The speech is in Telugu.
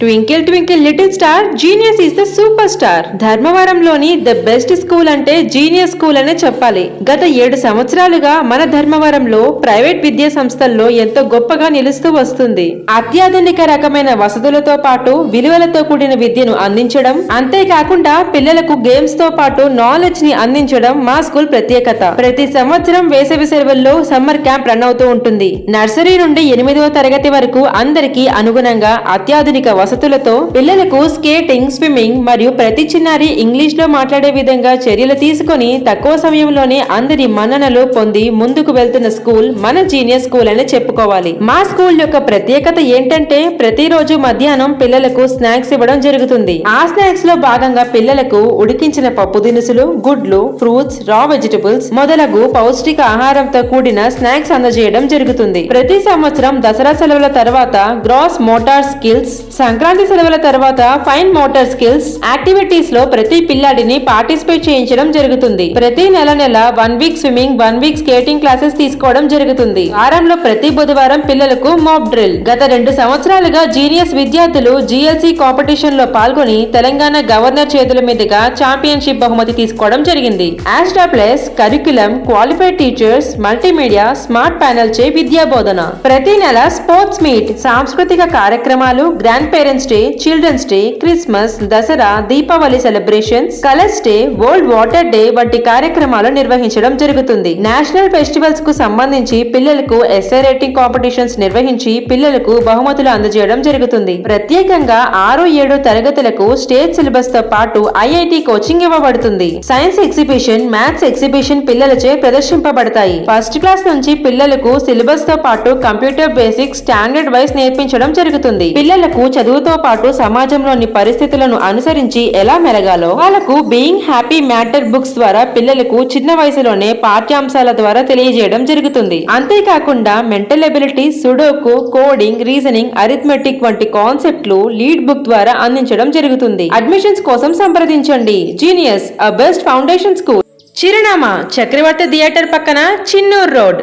Twinkle twinkle little star genius is the super star. ధర్మవరంలోని the best school అంటే జీనియస్ స్కూల్ అనే చెప్పాలి. గత ఏడు సంవత్సరాలుగా మన ధర్మవరంలో ప్రైవేట్ విద్యా సంస్థల్లో ఎంతో గొప్పగా నిలుస్తూ వస్తుంది. అత్యాధునిక రకమైన వసతులతో పాటు విలువలతో కూడిన విద్యను అందించడం అంతేకాకుండా పిల్లలకు గేమ్స్తో పాటు నాలెడ్జ్ని అందించడం మా స్కూల్ ప్రత్యేకత. ప్రతి సంవత్సరం వేసవి సెలవుల్లో సమ్మర్ క్యాంప్ రన్ అవుతూ ఉంటుంది. నర్సరీ నుండి ఎనిమిదవ తరగతి వరకు అందరికీ అనుగుణంగా అత్యాధునిక వసతులతో పిల్లలకు స్కేటింగ్ స్విమ్మింగ్ మరియు ప్రతి చిన్నారి ఇంగ్లీష్లో మాట్లాడే విధంగా చర్యలు తీసుకొని తక్కువ సమయంలోనే అందరి మన్ననలు పొంది ముందుకు వెళ్తున్న స్కూల్ మన జీనియస్ స్కూల్ అని చెప్పుకోవాలి. మా స్కూల్ యొక్క ప్రత్యేకత ఏంటంటే ప్రతిరోజు మధ్యాహ్నం పిల్లలకు స్నాక్స్ ఇవ్వడం జరుగుతుంది. ఆ స్నాక్స్లో భాగంగా పిల్లలకు ఉడికించిన పప్పు దినుసులు గుడ్లు ఫ్రూట్స్ రా వెజిటబుల్స్ మొదలగు పౌష్టిక ఆహారంతో కూడిన స్నాక్స్ అందజేయడం జరుగుతుంది. ప్రతి సంవత్సరం దసరా సెలవుల తర్వాత గ్రాస్ మోటార్ స్కిల్స్ సంక్రాంతి సెలవుల తర్వాత ఫైన్ మోటార్ స్కిల్స్ యాక్టివిటీస్లో ప్రతి పిల్లాడిని పార్టిసిపేట్ చేయించడం జరుగుతుంది. ప్రతి నెల నెల one week swimming one week skating classes తీసుకోవడం జరుగుతుంది. వారంలో ప్రతి బుధవారం పిల్లలకు మాప్ డ్రిల్ గత రెండు సంవత్సరాలుగా జీనియస్ విద్యార్థులు జిఎల్సి కాంపిటీషన్లో పాల్గొని తెలంగాణ గవర్నర్ చేతుల మీదుగా ఛాంపియన్షిప్ బహుమతి తీసుకోవడం జరిగింది. Astra plus curriculum qualified teachers multimedia smart panel చే విద్యా బోధన ప్రతి నెల స్పోర్ట్స్ మీట్ సాంస్కృతిక కార్యక్రమాలు grandparents day children's day Christmas Dasara Deepavali celebrations colours day world water day వంటి కార్యక్రమాలు నిర్వహించడం జరుగుతుంది. నేషనల్ ఫెస్టివల్స్కు సంబంధించి పిల్లలకు ఎస్ఐ రేటింగ్ కాంపిటీషన్స్ నిర్వహించి పిల్లలకు బహుమతులు అందజేయడం జరుగుతుంది. ప్రత్యేకంగా ఆరు ఏడు తరగతులకు స్టేట్ సిలబస్తో పాటు ఐఐటి కోచింగ్ ఇవ్వబడుతుంది. సైన్స్ ఎగ్జిబిషన్ మ్యాథ్స్ ఎగ్జిబిషన్ పిల్లలచే ప్రదర్శింపబడతాయి. ఫస్ట్ క్లాస్ నుంచి పిల్లలకు సిలబస్తో పాటు కంప్యూటర్ బేసిక్స్ స్టాండర్డ్ వైస్ నేర్పించడం జరుగుతుంది. పిల్లలకు చదువు చదువుతో పాటు సమాజంలోని పరిస్థితులను అనుసరించి ఎలా మెలగాలో వాళ్ళకు బీయింగ్ హ్యాపీ మ్యాటర్ బుక్స్ ద్వారా పిల్లలకు చిన్న వయసులోనే పాఠ్యాంశాల ద్వారా తెలియజేయడం జరుగుతుంది. అంతేకాకుండా mental ability sudoku coding reasoning arithmetic వంటి కాన్సెప్ట్లు లీడ్ బుక్ ద్వారా అందించడం జరుగుతుంది. అడ్మిషన్స్ కోసం సంప్రదించండి. Genius a best foundation school చిరునామా చక్రవర్తి థియేటర్ పక్కన చిన్నూర్ రోడ్.